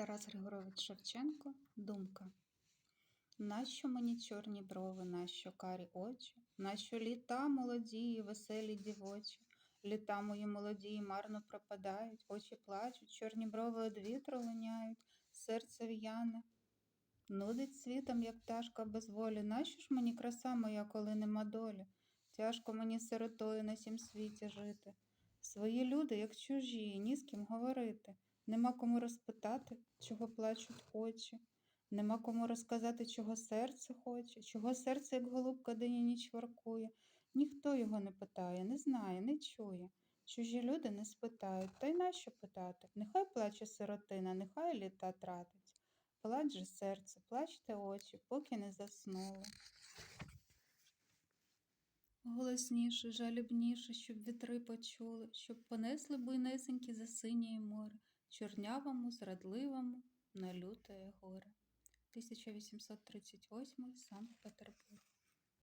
Тарас Григорович Шевченко Думка. Нащо мені чорні брови, нащо карі очі, нащо літа молоді веселі дівочі, літа мої молоді марно пропадають, очі плачуть, чорні брови од вітру линяють, серце в'яне. Нудить світом, як пташка без волі. Нащо ж мені краса моя, коли нема долі? Тяжко мені сиротою на сім світі жити. Свої люди, як чужі, ні з ким говорити. Нема кому розпитати, чого плачуть очі. Нема кому розказати, чого серце хоче, чого серце, як голубка, день ніч воркує. Ніхто його не питає, не знає, не чує. Чужі люди не спитають, та й нащо питати? Нехай плаче сиротина, нехай літа тратить. Плач же серце, плачте очі, поки не заснули. Голосніше, жалібніше, щоб вітри почули, щоб понесли буйнесенькі за синє море, чорнявому, зрадливому, на лютое горе. 1838 Санкт-Петербург.